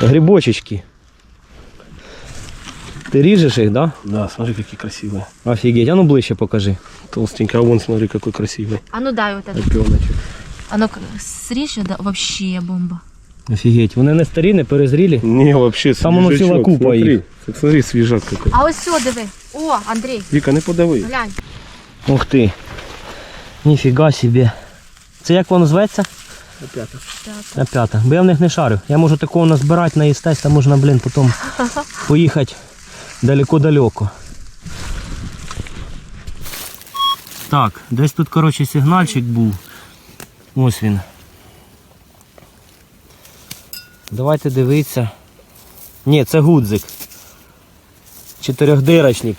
Грибочечки. Ти ріжеш їх, да? Да, смотри, какие красивые. Офігеть, а ну ближче покажи. Толстенький, а вон смотри, какой красивый А ну дай вот это. опеночек. А ну срежь, да, вообще бомба. Офігеть, вони не старі, не перезрілі. Не, вообще Там оно свежачок, ціла купа смотри. їх. Так смотри, свежак какой. А ось все, диви. О, Андрій, Вика, не подави. глянь. Ух ти. Ніфіга собі. Це як воно зветься? Опять. На п'ята. Бо я в них не шарю. Я можу такого назбирати, наїстись, та можна, блін, потім поїхати далеко-далеко. Так, десь тут, коротше, сигнальчик був. Ось він. Давайте дивитися. Ні, це гудзик. Чотирьохдирочник.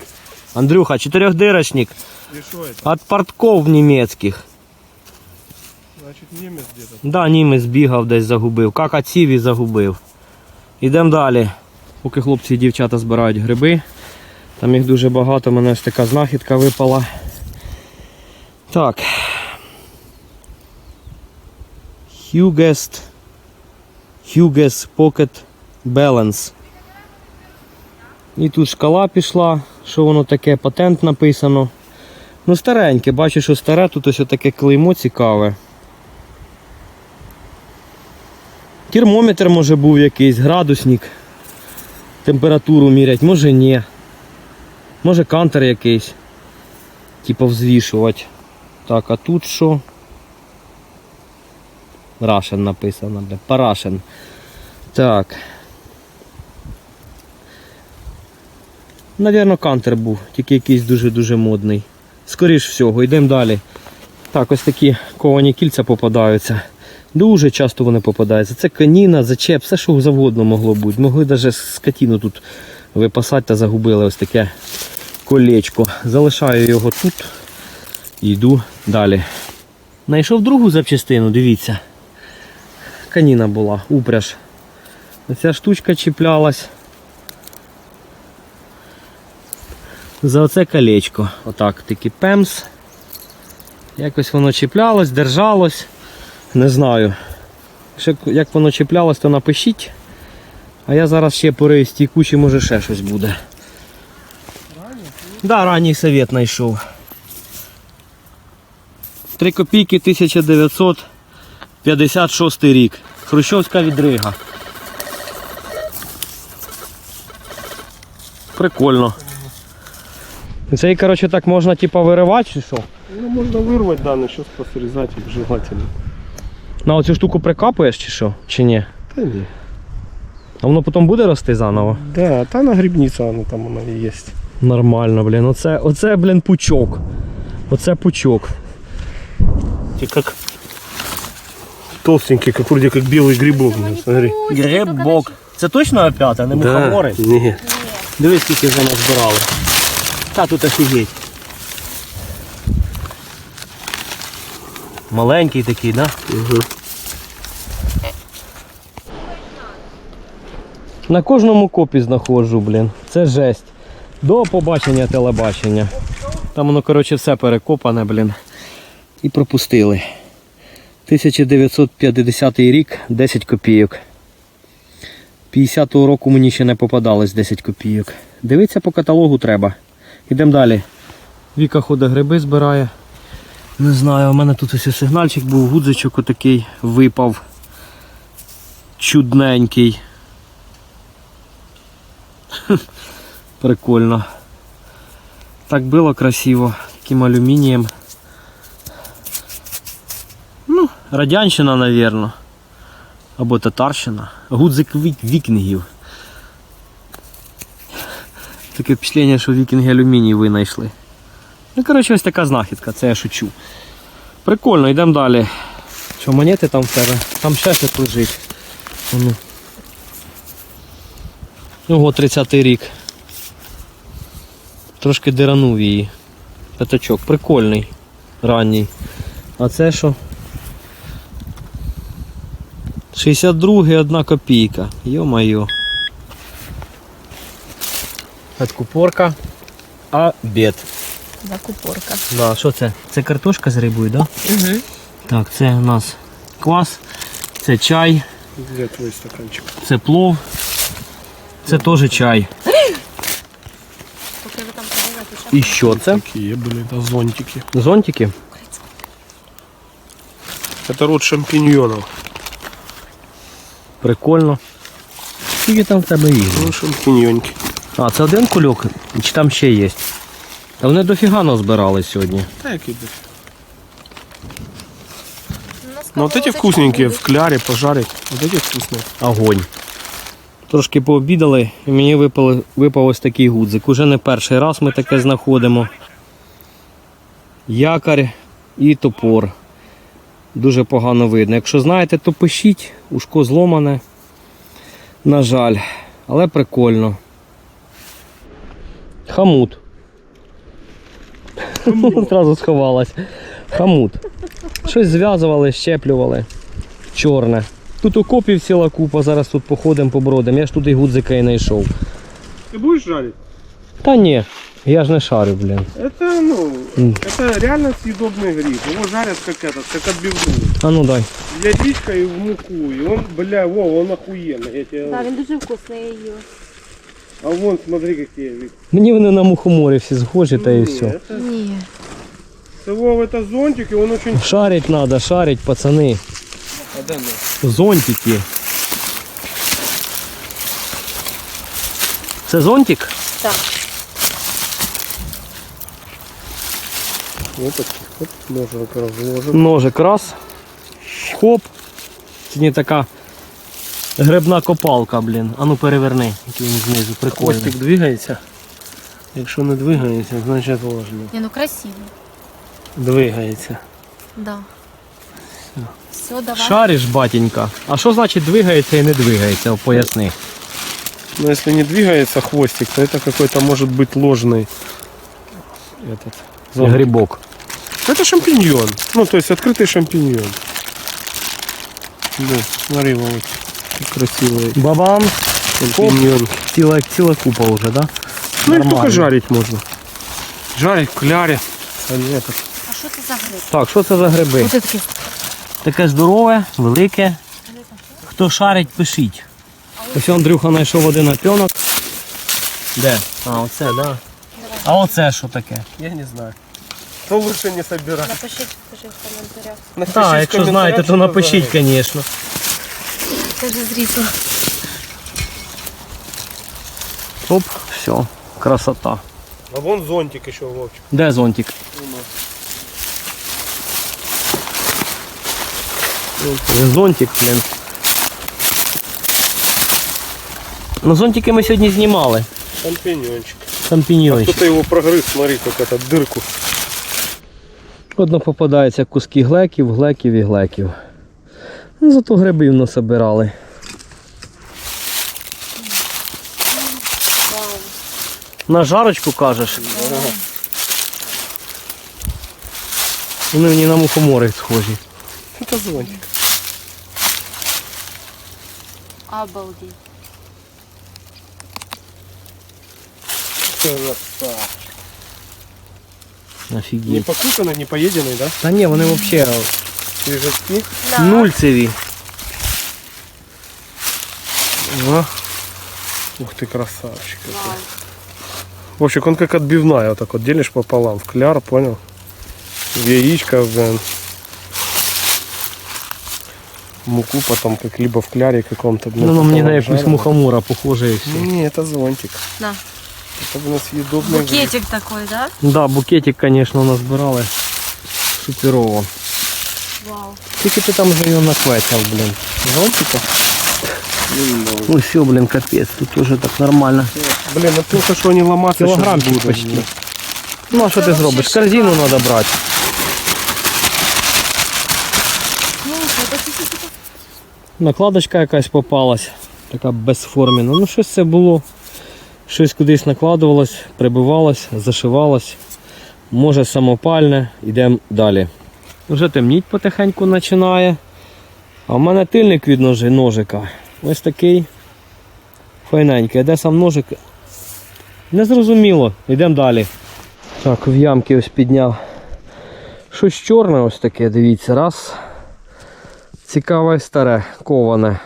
Андрюха, чотирьохдирочник. От портков німецьких. Значит, немец где-то. Да, німець бігав десь загубив. Какаців і загубив. Ідемо далі. Поки хлопці і дівчата збирають гриби. Там їх дуже багато, мене ось така знахідка випала. Так. Hugest Hughes Pocket Balance. І тут шкала пішла, що воно таке, патент написано. Ну стареньке, бачу, що старе, тут ось таке клеймо цікаве. Термометр може був якийсь, градусник. Температуру мірять, може ні. Може кантер якийсь. Типа взвішувати. Так, а тут що? Рашен написано, бля. Парашен. Так. Навірно, кантер був, тільки якийсь дуже-дуже модний. Скоріш всього, йдемо далі. Так, ось такі ковані кільця попадаються. Дуже часто вони попадаються. Це каніна, зачеп, все що завгодно могло бути. Могли навіть скотину тут випасати та загубили ось таке колечко. Залишаю його тут і йду далі. Знайшов другу запчастину, дивіться. Каніна була, упряж. Оця штучка чіплялась. За оце колечко. Отак, такий пемс. Якось воно чіплялось, держалось. Не знаю. Ще як воно чіплялось, то напишіть. А я зараз ще порию стій кучі, може ще щось буде. Так, да, ранній совет знайшов. 3 копійки 1956 рік. Хрущовська відрига. Прикольно. Це, коротше, так можна типа виривати чи що? Ну, можно вырвать, да, но сейчас посрезать их желательно. На оцю штуку прикапуєш чи що? Чи ні? Да не. А воно потім буде рости заново? Да, та на грибница она там она и есть. Нормально, блін. Оце, оце блін, пучок. Оце пучок. Ты как толстенький, как вроде как белый грибок. блин, Смотри. Грибок. Це точно опята, не мухомори? Нет. Дивись, скільки вже нас збирали. Та тут офігеть. Маленький такий, да? Угу. На кожному копі знаходжу, блін. Це жесть. До побачення телебачення. Там воно, коротше, все перекопане, блін. І пропустили. 1950 рік, 10 копійок. 50-го року мені ще не попадалось 10 копійок. Дивитися по каталогу треба. Ідемо далі. Віка ходить гриби збирає. Не знаю, у мене тут ось сигнальчик був, гудзичок отакий випав. Чудненький. Прикольно. Так було красиво. Таким алюмінієм. Ну, радянщина, напевно. Або татарщина. Гудзик вік вікінгів. Таке впечатлення, що вікінги алюміній винайшли. Ну, коротше, ось така знахідка, це я шучу. Прикольно, йдемо далі. Що, монети там в тебе? Там ще щось лежить. Воно. Ого, 30-й рік. Трошки диранув її. П'ятачок, прикольний, ранній. А це що? 62 одна копійка. Йо-майо. Откупорка. Обід. Закупорка. Да, що це? Це картошка з рибою, так? Да? Угу. Так, це у нас квас, це чай, Где твой стаканчик? Це плов. Це теж чай. Поки ви там подивитися, що І що це? Какие были, это зонтики. Зонтики? Это род шампиньонов. Прикольно. Скільки там в тебе їх? Ну, шампиньонки. А, це один кульок? Чи там ще є? Та вони дофіга назбирали сьогодні. Так и да. У нас Ну вот эти колодочка вкусненькие буде. в кляре пожарить. Вот эти вкусные. Огонь. Трошки пообідали і мені випали, випав ось такий гудзик. Уже не перший раз ми таке знаходимо. Якорь і топор. Дуже погано видно. Якщо знаєте, то пишіть, ушко зломане. На жаль. Але прикольно. Хамут. Зразу сховалась. Хамут. Щось зв'язували, щеплювали. Чорне. Тут окопів ціла купа, зараз тут походимо, побродимо. Я ж тут і гудзика і знайшов. Ты будешь жарить? Та ні, я ж не шарю, блін. Это, ну, М. это реально съедобный гриб. Его жарят как этот, как отбивную. А ну дай. В яичко и в муку. И он, бля, во, он охуенный. Я тебе... Так, він дуже вкусний я їла. А вон, смотри, какие. ведь. Мені вони на мухоморі всі схожі та і Не, все. Это, Ні. это, Вов, это зонтик, и он очень... Шарить треба, шарить, пацани. Зонтики. Це зонтик? Так. Вот так, вот, ножик разложен. Ножик раз. Хоп. Це не така грибна копалка, блін. А ну переверни, який він знизу, прикольний. Хвостик двигається. Якщо не двигається, значить важно. Ні, ну красиво. Двигається. Да. Все, давай. Шариш, батенька. А що значить двигається і не двигається? Поясни. Но если не двигается хвостик, то это какой-то может быть ложный этот. зонтик. Грибок. Это шампиньон. Ну, то есть открытый шампиньон. Да, смотри, Володь, как красивый Бабам. шампиньон. Ціла, ціла купа вже, да? Ну, их Нормально. только жарить можно. Жарить в кляре. А не этот. А що це за гриб? Так, що це за гриби? Ось таке. Таке здорове, велике. Хто шарить, пишіть. Ось Андрюха знайшов один опьонок. Де? А, оце, да. А оце що таке? Я не знаю. То лучше не собирать. Напишіть, скажи в коментарях. Напишіть Так, в якщо знаєте, то напишіть, звісно. Це вже зрізала. Оп, все, красота. А вон зонтик еще, Вовчик. Де зонтик? Це Зонтик, блін. Ну зонтики ми сьогодні знімали. Шампиньончик. Шампіньйончик. Кто-то его прогрыз, смотри, как это, дырку. Одно попадаються куски глеків, глеків і глеків. Ну, зато грибів насобирали. На жарочку кажеш? Вони мені на мухомори схожі. Это зонтик. Обалдеть. Красава. Не Офігеть. покусанный, не поеденный, да? Та ні, вони взагалі Свежестки. нульцеві. Ага. Ух ты, красавчик. какой. Вовчик, он как отбивная, вот так вот делишь пополам. В кляр, понял? В яичко, блин. Муку потом как либо в кляре каком-то. блин, Ну, ну мені на пополам якусь жарим. мухомора похоже і все. Не, это зонтик. На. Это у нас съедобный гриб. Букетик такой, да? Да, букетик, звісно, назбирали. Суперово. Вау. Тільки ти там вже його наквецяв, блін. Зонтика? Ну, Ну все, блін, капець, тут уже так нормально. Блин, ну плохо, что они ломаться щас Кілограмчик будут, почти. блин. Ну а що ти Це зробиш? вообще Корзину треба брати. Накладочка якась попалась, така безформіна. Ну щось це було. Щось кудись накладувалось, прибивалось, зашивалось. Може самопальне, йдемо далі. Вже темніть потихеньку починає. А в мене тильник від ножи, ножика. Ось такий файненький. Де сам ножик? Незрозуміло. Йдемо далі. Так, в ямки ось підняв. Щось чорне ось таке, дивіться, раз. Цікаве старе, коване.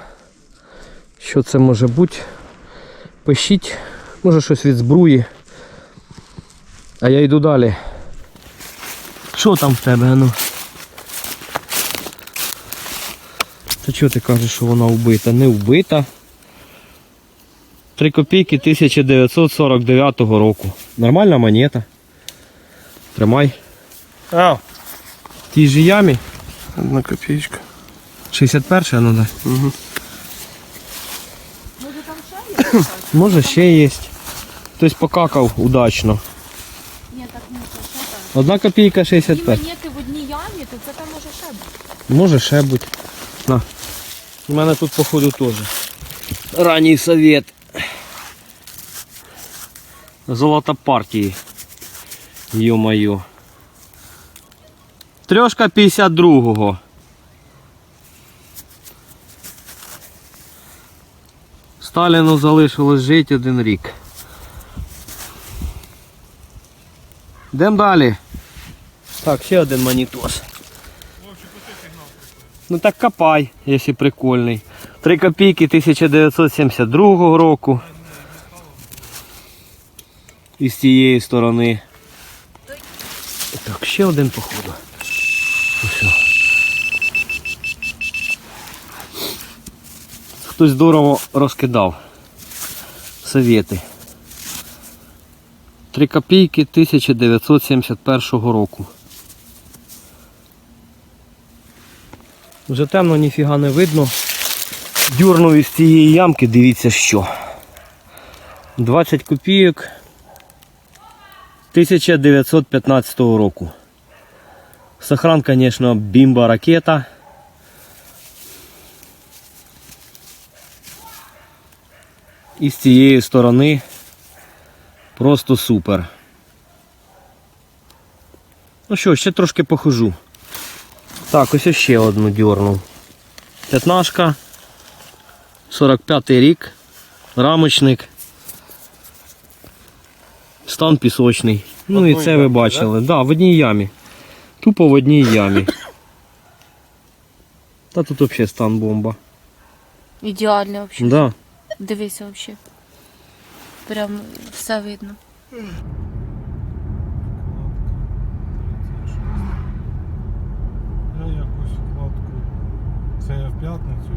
Що це може бути? Пишіть, може щось від збруї. А я йду далі. Що там в тебе, ну? Та чого ти кажеш, що вона вбита? Не вбита. 3 копійки 1949 року. Нормальна монета. Тримай. А, В тій же ямі. одна копеечка. 61 ну да. Угу. Може там ще є? Може ще є. Хтось покакав удачно. Ні, так ще там. Одна копійка Дві 65. монети в одній ямі, то це там може ще бути. Може ще бути. На. У мене тут походу теж. Ранній совет. Золота партії. Йо-моє. Трьошка 52-го. Сталіну залишилось жити один рік. Йдемо далі. Так, ще один монітос. Ну так копай, якщо прикольний. 3 копійки 1972 року. І з цієї сторони. Так, ще один походу. Ось. Хтось здорово розкидав. Совєти. 3 копійки 1971 року. Вже темно, ніфіга не видно. Дюрнув із цієї ямки, дивіться що. 20 копійок 1915 року. Сохран, звісно, бімба ракета. І з цієї сторони просто супер. Ну що, ще трошки похожу. Так, ось ще одну дьорнув. П'ятнашка. 45 рік. Рамочник. Стан пісочний. Ну і це ви бачили. Так, да, в одній ямі. Тупо в одній ямі. Та тут взагалі стан бомба. Ідеально взагалі. Да. Дивися взагалі. Прям все видно. Я якусь вкладку. Це я в п'ятницю.